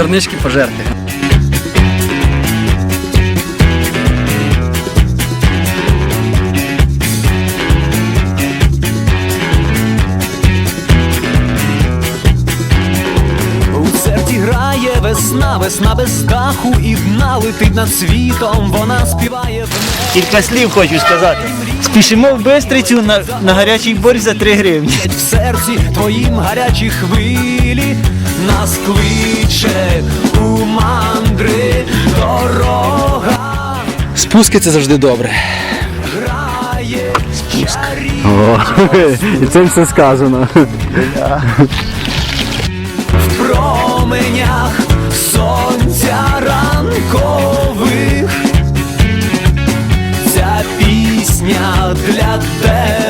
Чорнички пожерти. Грає весна, весна без даху і дна летить над світом, вона співає в. Кілька слів хочу сказати. Спішимо в Бистрицю на, на гарячий борщ за 3 гривні. в серці твоїм гарячі хвилі, нас кличе у мандри дорога. Спуски це завжди добре. Грає чарівна І цим все сказано. в променях сонця ранкових. Пісня для тебе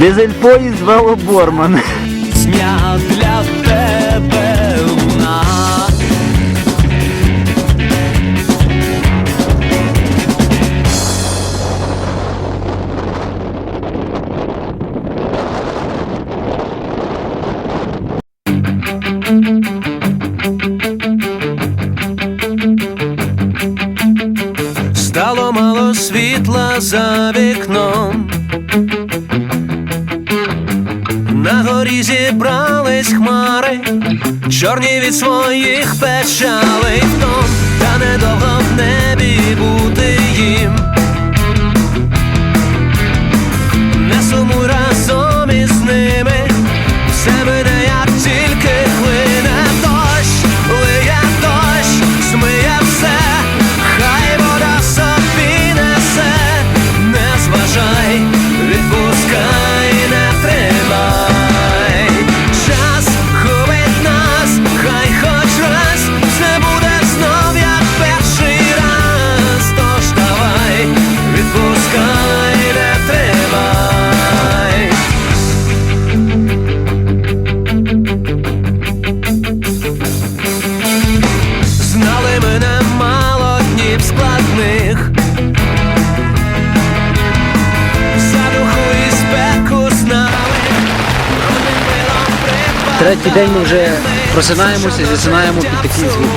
Дизель поїзд велоборман. Пісня для тебе луна. Стало мало світла за вікном. На горі зібрались хмари, чорні від своїх печалей втом, та недовго в небі бути їм. Третій день ми вже просинаємося і засинаємо під такий звук.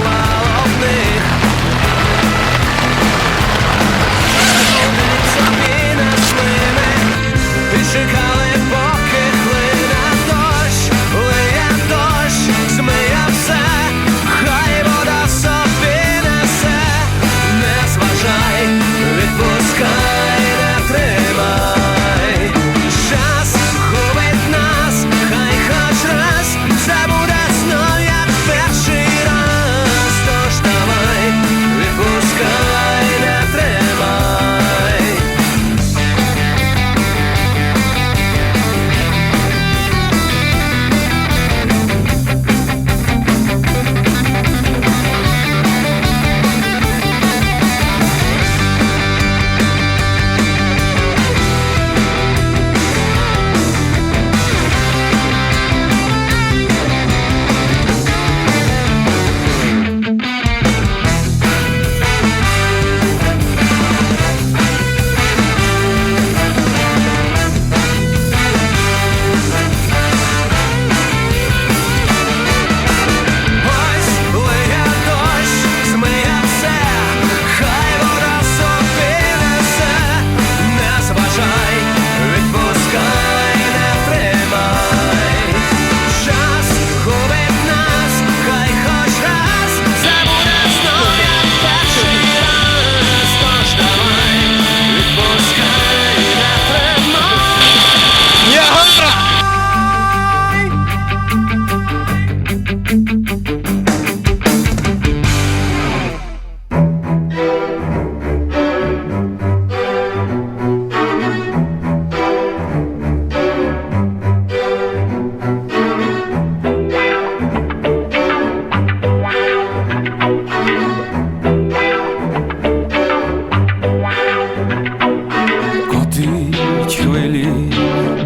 хвилі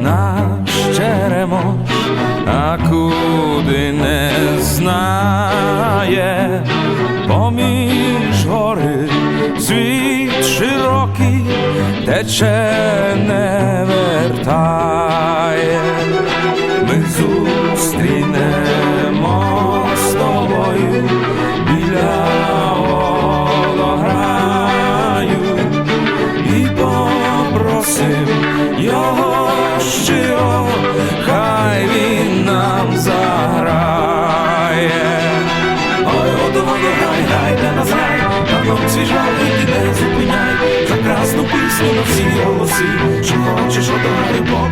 наш черемош, а куди не знає, поміж гори світ широкий тече не його щиро, хай він нам заграє. Ой, воду, гай, гай, де нас грай, Давно свіжа ти не зупиняй, за красну пісню на всі голоси, що хочеш, одограй, Бог